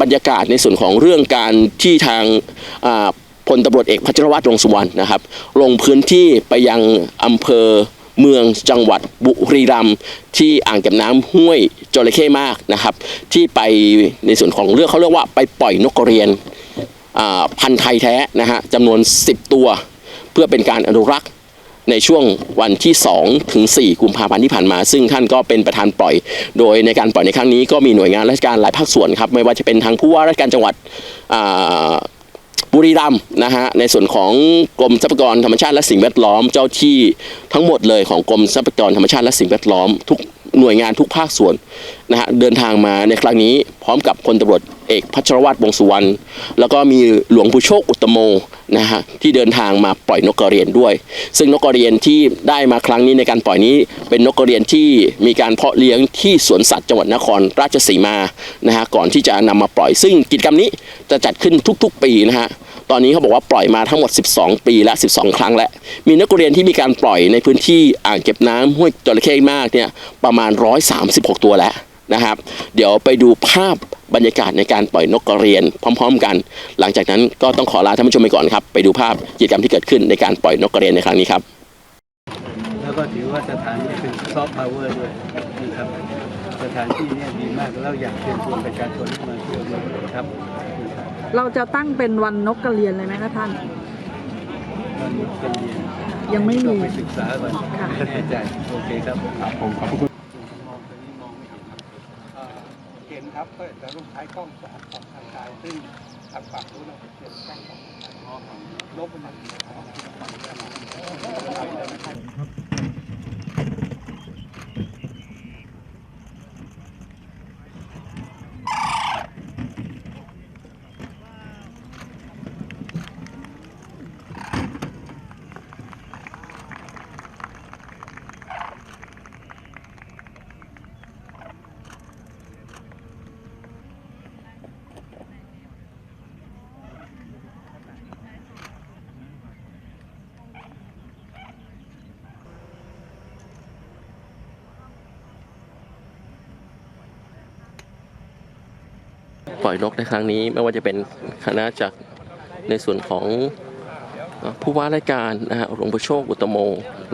บรรยากาศในส่วนของเรื่องการที่ทางพลตำรวจเอกพัชรวัตรวงษ์สุวรรณนะครับ ลงพื้นที่ไปยังอำเภอเมืองจังหวัดบุรีรัมย์ที่อ่างเก็บน้ำห้วยจระเข้มากนะครับ ที่ไปในส่วนของเรื่องเขาเรียกว่าไปปล่อยนกกระเรียนพันธุ์ไทยแท้นะฮะจำนวน 10 ตัว เพื่อเป็นการอนุรักษ์ ในช่วงวันที่2ถึง4กุมภาพันธ์ที่ผ่านมา ซึ่งท่านก็เป็นประธานปล่อย โดยในการปล่อยในครั้งนี้ก็มีหน่วยงานราชการหลายภาคส่วนครับไม่ว่าจะเป็นทางผู้ว่าราชการจังหวัดบุรีรัมย์นะฮะในส่วนของกรมทรัพยากรธรรมชาติและสิ่งแวดล้อมเจ้าที่ทั้งหมดเลยของกรมทรัพยากรธรรมชาติและสิ่งแวดล้อมทุก หน่วยงานทุกภาคส่วนนะฮะเดินทางมาในครั้งนี้พร้อมกับพลตำรวจเอกพัชรวัตรวงสุวรรณแล้วก็มีหลวงปู่โชคอุตตโมนะฮะที่เดินทางมาปล่อยนกกระเรียนด้วย ซึ่งนกกระเรียนที่ได้มาครั้งนี้ในการปล่อยนี้ เป็นนกกระเรียนที่มีการเพาะเลี้ยงที่สวนสัตว์จังหวัดนครราชสีมานะฮะก่อนที่จะนำมาปล่อย ซึ่งกิจกรรมนี้จะจัดขึ้นทุกๆ ปีนะฮะ ตอนนี้เขาบอกว่าปล่อยมาทั้งหมด 12 ปีและ 12 ครั้งแล้ว มีนักเรียนที่มีการปล่อยในพื้นที่อ่างเก็บน้ำห้วยจระเข้มากเนี่ยประมาณ 136 ตัวแล้วนะครับ เดี๋ยวไปดูภาพบรรยากาศในการปล่อยนกกระเรียนพร้อม ๆ กัน หลังจากนั้นก็ต้องขอลาท่านผู้ชมไปก่อนครับ ไปดูภาพกิจกรรมที่เกิดขึ้นในการปล่อยนกกระเรียนในครั้งนี้ครับ แล้วก็ถือว่าสถานที่เป็นซอฟต์พาวเวอร์ด้วยนะครับ สถานที่เนี่ยดีมากแล้วอยากเชิญชวนประชาชนมาเที่ยวด้วยครันครับ เราจะตั้งเป็นวันนกกระเรียนเลยไหมคะท่าน วันนี้เป็นเรียนยังไม่มีต้องไปศึกษาก่อนค่ะ ไม่แน่ใจ โอเคครับผมขอบคุณเกณฑ์ครับก็จะต้องใช้กล้องสามของทางกายซึ่งทางฝั่งนู้นเราเป็นกล้องของลบมัน ปล่อยนกในครั้งนี้ ไม่ว่าจะเป็นคณะจากในส่วนของเอ่อผู้ว่าราชการนะฮะหลวงปู่โชคอุตตโม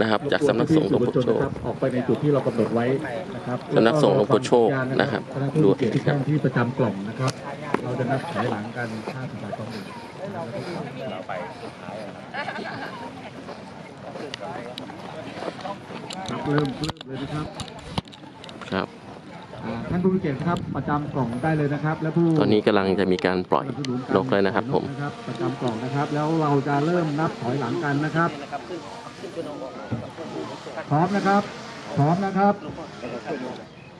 นะครับ จากสำนักสงฆ์หลวงปู่โชคออกไปในจุดที่เรากำหนดไว้นะครับสำนักสงฆ์หลวงปู่โชคนะครับคณะผู้เกียรติทุกท่านที่ประจำกล่องนะครับ เราจะนับถอยหลังกันห้าสิบาทต้องหนึ่งเราไปครับเริ่มเริ่มเลยนะครับครับอ่า ท่านผู้มีเกียรติครับประจำกล่องได้เลยนะครับ และผู้ตอนนี้กำลังจะมีการปล่อยนกเลยนะครับ ผมนะครับประจำกล่องนะครับ แล้วเราจะเริ่มนับถอยหลังกันนะครับ พร้อมนะครับ พร้อมนะครับ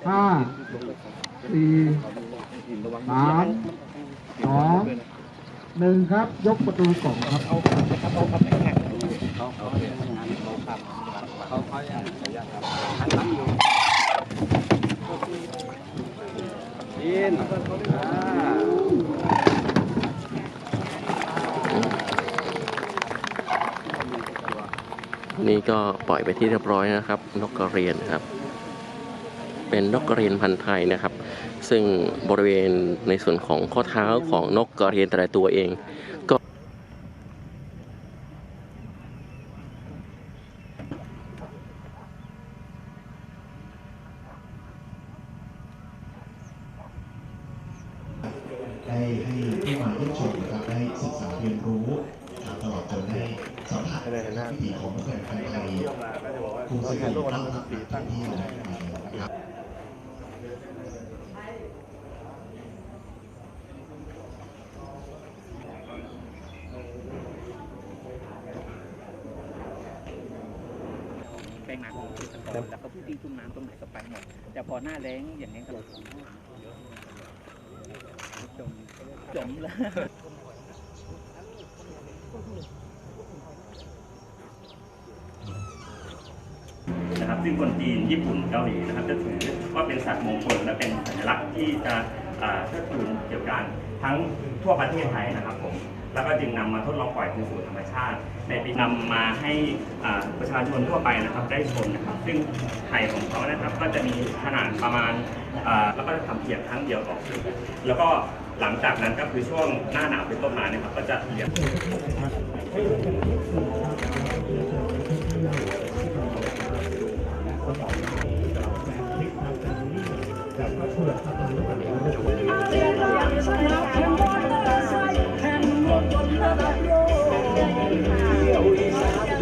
ห้าสี่สามสองหนึ่งครับ ยกประตูกล่องครับ นี่ก็ปล่อยไปที่เรียบร้อยนะครับ นกกระเรียนครับ เป็นนกกระเรียนพันธุ์ไทยนะครับ ซึ่งบริเวณในส่วนของข้อเท้าของนกกระเรียนแต่ละตัวเอง ก็ ได้ให้ผู้มาเยี่ยมชมนะครับได้ศึกษาเรียนรู้นะครับตลอดจนได้สัมผัสวิถีของแฟนไทย ภูมิสุขภาพต่างที่อยู่ในนะครับแปลงนาของเกษตรกรแล้วก็ผู้ที่ชุ่มน้ำตรงไหนก็ไปหมดแต่พอหน้าแล้งอย่างนี้ก็จมจมแล้ว นะครับ ซึ่งคนจีนญี่ปุ่นเกาหลีนะครับ จะถือว่าเป็นสัตว์มงคลและเป็นสัญลักษณ์ที่จะอ่าเชิดชูเกี่ยวกับทั้งทั่วประเทศไทยนะครับผมแล้วก็จึงนำมาทดลองปล่อยคืนสู่ธรรมชาติ ในปีนำมาให้ประชาชนทั่วไปนะครับได้ชมนะครับ ซึ่งไข่ของเขานะครับก็จะมีขนาดประมาณแล้วก็จะทำเพียงครั้งเดียวออกสื่อแล้วก็หลังจากนั้นก็คือช่วงหน้าหนาวเป็นต้นมาเนี่ยครับก็จะเลี้ยง ก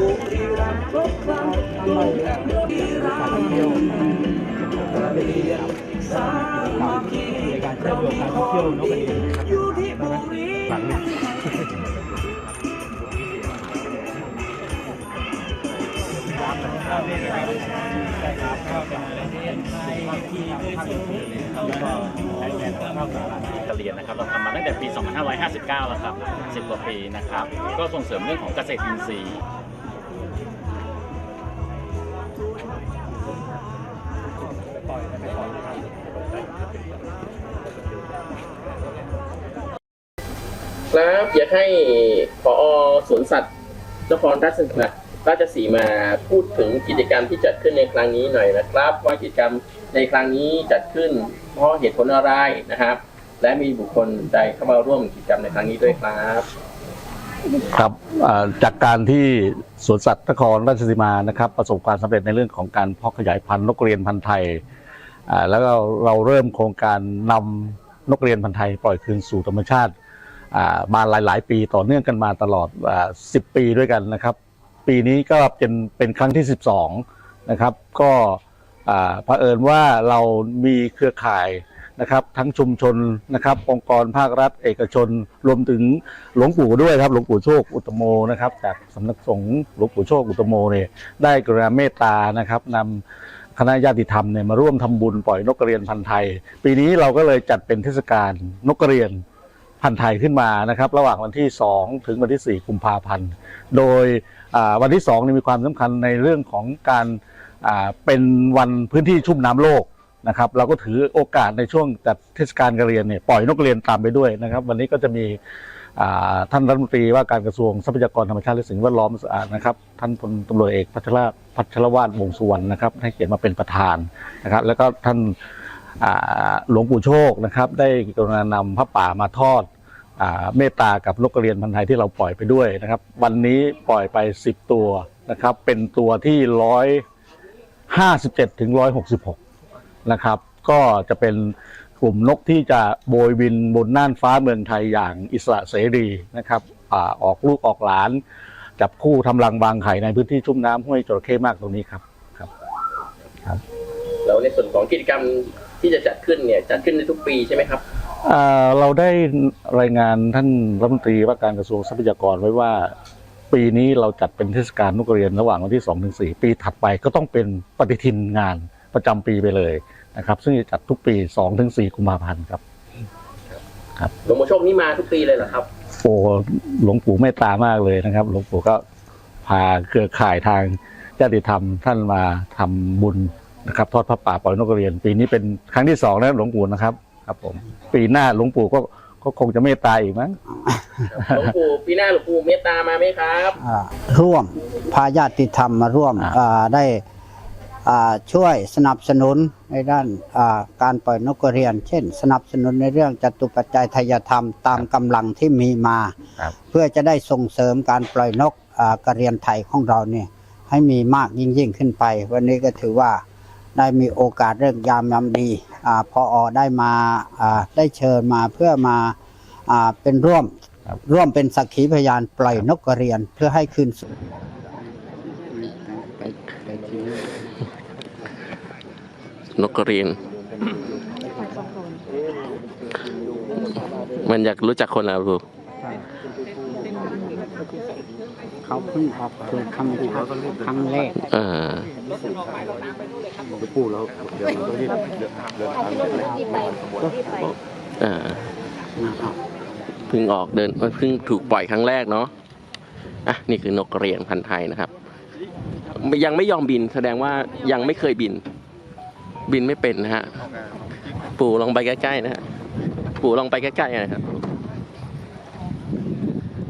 ะเรียนนะครับ เราทำมาตั้งแต่ปี 2559 แล้วครับ 10 กว่าปีนะครับ ก็ส่งเสริมเรื่องของเกษตรอินทรีย์ ครับอยากให้พอสวนสัตว์นครราชสีมาราชสีมาพูดถึงกิจกรรมที่จัดขึ้นในครั้งนี้หน่อยนะครับ ว่ากิจกรรมในครั้งนี้จัดขึ้นเพราะเหตุผลอะไรนะครับ และมีบุคคลใดเข้ามาร่วมกิจกรรมในครั้งนี้ด้วยครับ ครับจากการที่สวนสัตว์นครราชสีมานะครับ ประสบความสำเร็จในเรื่องของการเพาะขยายพันธุ์นกเรียนพันธุ์ไทยแล้วเราเริ่มโครงการนำนกเรียนพันธุ์ไทยปล่อยคืนสู่ธรรมชาติมาหลาย ๆ ปีต่อเนื่องกันมาตลอดอ10 ปีด้วยกันนะครับ ปีนี้ก็เป็นเป็นครั้งที่ 12 นะครับ ก็อเผอิญว่าเรามีเครือข่าย นะครับ ทั้งชุมชนนะครับองค์กรภาครัฐ เอกชน รวมถึงหลวงปู่ด้วยครับหลวงปู่โชคอุตโมนะครับ จากสำนักสงฆ์หลวงปู่โชคอุตโมเนี่ยได้กรุณาเมตตานะครับนำคณะญาติธรรมเนี่ยมาร่วมทำบุญปล่อยนกกระเรียนพันธุ์ไทย ปีนี้เราก็เลยจัดเป็นเทศกาลนกกระเรียนพันธุ์ไทยขึ้นมานะครับ ระหว่างวันที่ 2 ถึงวันที่ 4 กุมภาพันธ์ โดยวันที่2เนี่ยมีความสำคัญในเรื่องของการเป็นวันพื้นที่ชุ่มน้ำโลก นะครับ เราก็ถือโอกาสในช่วงจัดเทศกาลการเรียนเนี่ยปล่อยนกเรียนตามไปด้วยนะครับ วันนี้ก็จะมีท่านรัฐมนตรีว่าการกระทรวงทรัพยากรธรรมชาติและสิ่งแวดล้อมสะอาดนะครับท่านพลตำรวจเอกพัชรพัชรวาทวงสุวรรณนะครับให้เกียรติมาเป็นประธานนะครับ แล้วก็ท่านหลวงปู่โชคนะครับ ได้กรุณานำพระป่ามาทอดอเมตตากับนกกระเรียนพันธุ์ไทยที่เราปล่อยไปด้วยนะครับ วันนี้ปล่อยไป 10 ตัวนะครับ เป็นตัวที่ร้อยห้าสิบเจ็ดถึงร้อยหกสิบหก นะครับ ก็จะเป็นกลุ่มนกที่จะโบยบินบนน่านฟ้าเมืองไทยอย่างอิสระเสรีนะครับอาออกลูกออกหลาน จับคู่ทำรังวางไข่ในพื้นที่ชุ่มน้ำห้วยจระเข้มากตรงนี้ครับแล้วในส่วนของกิจกรรมที่จะจัดขึ้นเนี่ยจัดขึ้นในทุกปีใช่ไหมครับอ่าเราได้รายงานท่านรัฐมนตรีว่าการกระทรวงทรัพยากรไว้ว่าปีนี้เราจัดเป็นเทศกาลนกกระเรียนระหว่างวันที่2ถึง4ปีถัดไปก็ต้องเป็นปฏิทินงาน ประจำปีไปเลยนะครับ ซึ่งจะจัดทุกปี2ถึง4กุมภาพันธ์ครับหลวงปู่โชคนี่มาทุกปีเลยเหรอครับโอ้หลวงปู่เมตตามากเลยนะครับ หลวงปู่ก็พาเครือข่ายทางญาติธรรมท่านมาทำบุญนะครับ ทอดพระป่าปล่อยนกกระเรียน ปีนี้เป็นครั้งที่สองแล้วหลวงปู่นะครับ ครับผมปีหน้าหลวงปู่ก็ก็คงจะเมตตาอีกมั้งหลวงปู่ปีหน้าหลวงปู่เมตตามาไหมครับอ่าร่วมพาญาติธรรมมาร่วมอ่าอ่าได้อ่า ช่วยสนับสนุนในด้านอ่าการปล่อยนกกระเรียน เช่น สนับสนุนในเรื่องจตุปัจจัยทายธรรมตามกำลังที่มีมาครับเพื่อจะได้ส่งเสริมการปล่อยนกอ่ากระเรียนไทยของเราเนี่ยให้มีมากยิ่งยิ่งขึ้นไป วันนี้ก็ถือว่าได้มีโอกาสเรื่องยามยามดีอาพออได้มาอ่าได้เชิญมาเพื่อมาอ่าเป็นร่วมครับร่วมเป็นสักขีพยานปล่อยนกกระเรียนเพื่อให้คืนสู่ นกกระเรียน มันอยากรู้จักคนแล้วครูเขาเพิ่งออกสู่คำทักครั้งแรกอ่าอ่าเพิ่งออกเดินเพิ่งถูกปล่อยครั้งแรกเนาะอะนี่คือนกกระเรียนพันธุ์ไทยนะครับ ยังไม่ยอมบินแสดงว่ายังไม่เคยบิน บินไม่เป็นนะฮะ ปู่ลองไปใกล้ๆนะฮะ ปู่ลองไปใกล้ๆนะครับ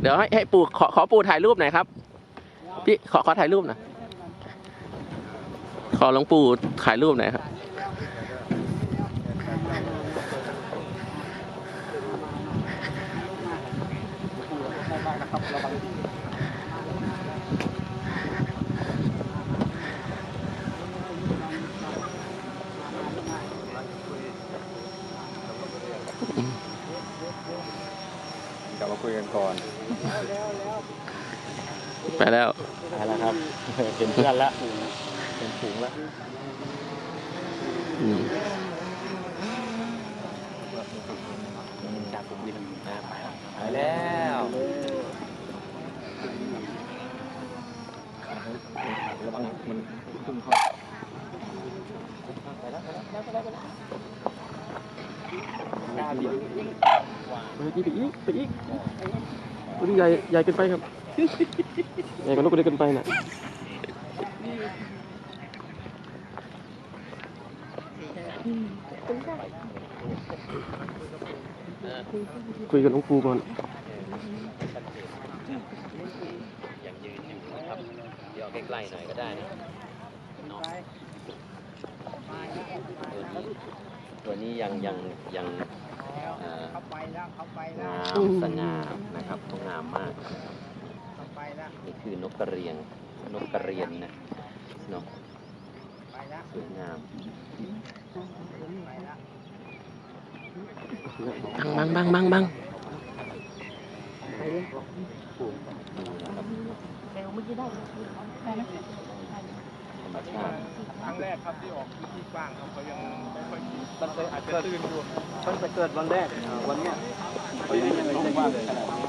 เดี๋ยวให้ให้ปู่ขอขอปู่ถ่ายรูปหน่อยครับ พี่ขอขอถ่ายรูปหน่อย ขอหลวงปู่ถ่ายรูปหน่อยครับ ระวัง กลับมาคุยกันก่อน ไปแล้วไปแล้วครับ เป็นเพื่อนละเป็นฝูงละจากฝูงบินนะไปแล้วไปแล้วระวังมันขึ้นเข้ากล้าบินไปแล้ว อีกไปอีกไปอีกตัวนี้ใหญ่ใหญ่เกินไปครับใหญ่กว่านกกระเรียนเกินไปน่ะคุยกับหลวงปู่ก่อนอย่างยืนอยู่นะครับเดี๋ยวใกล้ๆหน่อยก็ได้นะเนาะตัวนี้ตัวนี้ยังยังยัง เอ่องามสง่านะครับต้องงามมากนี่คือนกกระเรียนนกกระเรียนนะเนาะสวยงามบังบังบังบังธรรมชาติ ครั้งแรกครับที่ออกพื้นที่กว้างครับเขายังไม่ค่อยมีมันเลยอาจจะตื่นอยู่เพิ่งจะเกิดวันแรกวันเนี้ยเขายังไม่มีโรงว่าง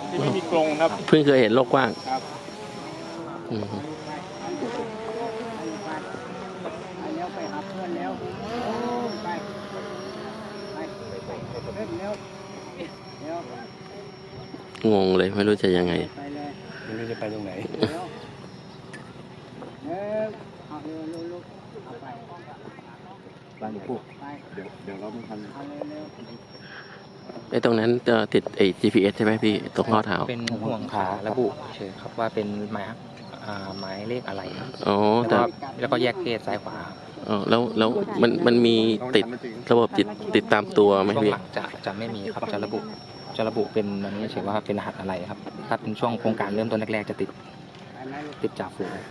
ที่ไม่มีกรงครับ เพิ่งเคยเห็นโลกกว้างครับอืมแล้วไปหาเพื่อนแล้วไปไปเล่นแล้วเดี๋ยวงงเลยไม่รู้จะยังไงไปเลยไม่รู้จะไปตรงไหน เดี๋ยวเดี๋ยวเอาเร็วเร็วเร็วเอาไปบ้านหลวงปู่ไปเดี๋ยวเดี๋ยวเราไม่ทันเอาเร็วเร็วไอ้ตรงนั้นจะติดไอ้ GPS ใช่ไหมพี่ตรงข้อเท้าเป็นห่วงขาระบุเฉยครับว่าเป็นหมายอ่าหมายเลขอะไรอ๋อแล้วแต่ก็แล้วก็แยกเพศซ้ายขวาอ๋อแล้วแล้วมันมันมีติดระบบจิตติดตามตัวไหมช่วงพี่หลังจะจะไม่มีครับจะระบุจะระบุเป็นอันนี้เฉยว่าเป็นรหัสอะไรครับ ถ้าเป็นช่วงโครงการเริ่มต้นแรกๆจะติดติดจ่าฝูง อ่า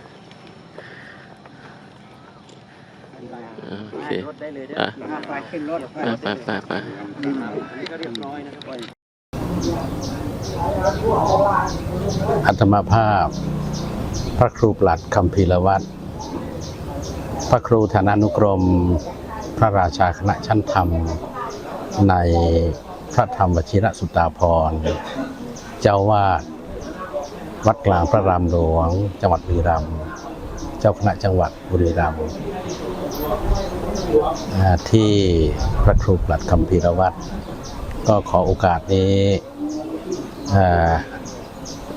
โอเครถได้เลยเด้ออะอะไปขึ้นรถไปไปไปไปไปนี่ก็เรียบร้อยนะครับอัตมาภาพ พระครูปลัดคำพีรวัตรพระครูธนานุกรม พระราชาคณะชั้นธรรม ในพระธรรมวชิรสุตาพรณ์เจ้าวาดวัดกลางพระรามหลวง จังหวัดบุรีรัมย์เจ้าคณะจังหวัดบุรีรัมย์อ่า ที่พระครูปลัดคำพีรวัตรก็ขอโอกาสนี้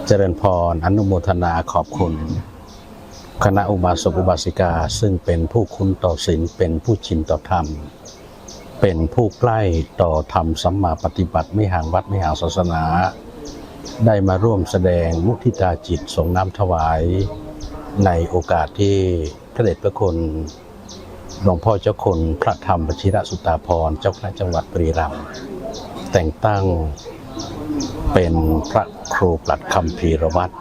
เจริญพรอนุโมทนาขอบคุณ คณะอุบาสกอุบาสิกาซึ่งเป็นผู้คุ้นต่อศีลเป็นผู้ชินต่อธรรม เป็นผู้ใกล้ต่อธรรมสัมมาปฏิบัติไม่ห่างวัดไม่ห่างศาสนา ได้มาร่วมแสดงมุทิตาจิตส่งน้ำถวาย ในโอกาสที่พระเดชพระคุณ หลวงพ่อเจ้าคุณพระธรรมวชิระสุตาพรเจ้าคณะจังหวัดบุรีรัมย์แต่งตั้งเป็นพระครูปลัดคำพีรวัตร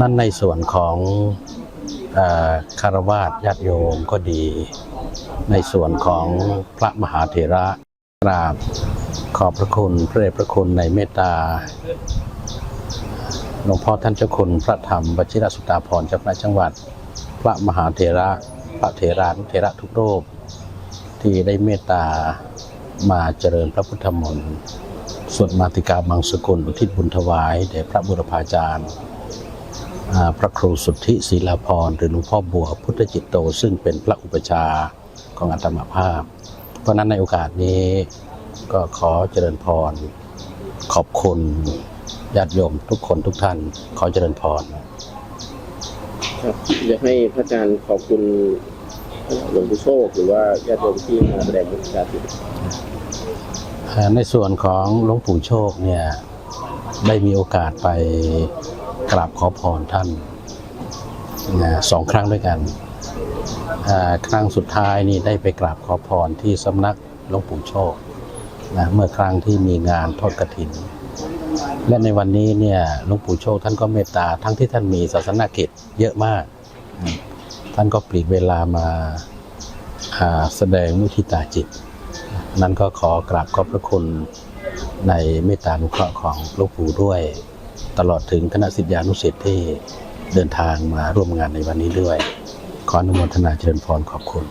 นั่นในส่วนของอคารวาสญาติโยมก็ดี ในส่วนของพระมหาเถระกราบขอบพระคุณพระเดชพระคุณในเมตตาหลวงพ่อท่านเจ้าคุณพระธรรมวชิรสุตาพรเจ้าคณะจังหวัด พระมหาเถระ พระเถรานุเถระทุกรูป ที่ได้เมตตามาเจริญพระพุทธมนต์สวดมาติกาบางสกุลอุทิศบุญถวายแด่พระบุรพาจารย์พระครูสุทธิศีลาพรหรือหลวงพ่อบัวพุทธจิตโต ซึ่งเป็นพระอุปชาของอาตมาภาพ เพราะนั้นในโอกาสนี้ก็ขอเจริญพร ขอบคุณญาติโยมทุกคนทุกท่านขอเจริญพร ครับอยากให้พระอาจารย์ขอบคุณหลวงปู่โชคหรือว่าญาติโยมที่มาแสดงมุทิตาจิตเอ่อในส่วนของหลวงปู่โชคเนี่ยได้มีโอกาสไปกราบขอพรท่านนะสองครั้งด้วยกันเอ่อครั้งสุดท้ายนี่ได้ไปกราบขอพรที่สำนักหลวงปู่โชคนะเมื่อครั้งที่มีงานทอดกระถิน และในวันนี้เนี่ยหลวงปู่โชคท่านก็เมตตาทั้งที่ท่านมีศาสนากิจเยอะมาก ท่านก็ปลีกเวลามาาแสดงมุทิตาจิต นั้นก็ขอกราบขอบพระคุณในเมตตานุเคราะห์ของหลวงปู่ด้วย ตลอดถึงคณะสิทธิานุศิษย์ที่เดินทางมาร่วมงานในวันนี้ด้วย ขออนุโมทนาเจริญพรขอบคุณ